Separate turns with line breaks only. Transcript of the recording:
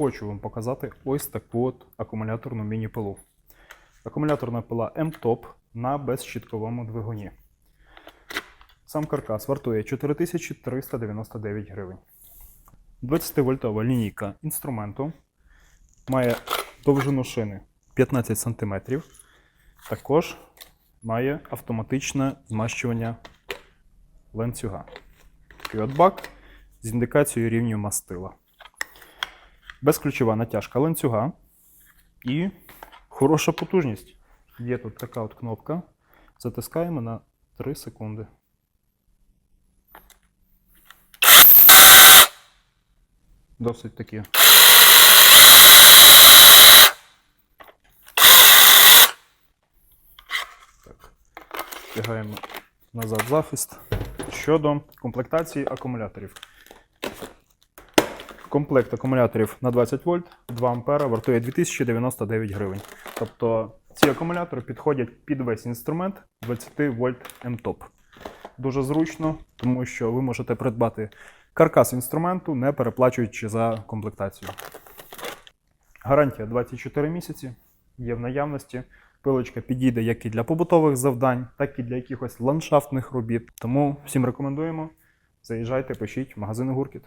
хочу вам показати ось таку от акумуляторну міні-пилу. Акумуляторна пила M-Top на безщітковому двигуні. Сам каркас вартує 4399 гривень. 20-вольтова лінійка інструменту має довжину шини 15 см. Також має автоматичне змащування ланцюга. Бак з індикацією рівню мастила. Безключова натяжка ланцюга і хороша потужність. Є тут така от кнопка. Затискаємо на 3 секунди. Досить таки. Так. Втягаємо назад захист. Щодо комплектації акумуляторів. Комплект акумуляторів на 20 вольт 2 ампера вартує 2099 гривень. Тобто ці акумулятори підходять під весь інструмент 20 вольт M-Top. Дуже зручно, тому що ви можете придбати каркас інструменту, не переплачуючи за комплектацію. Гарантія 24 місяці є в наявності. Пилочка підійде як і для побутових завдань, так і для якихось ландшафтних робіт. Тому всім рекомендуємо. Заїжджайте, пишіть в магазини Гуркіт.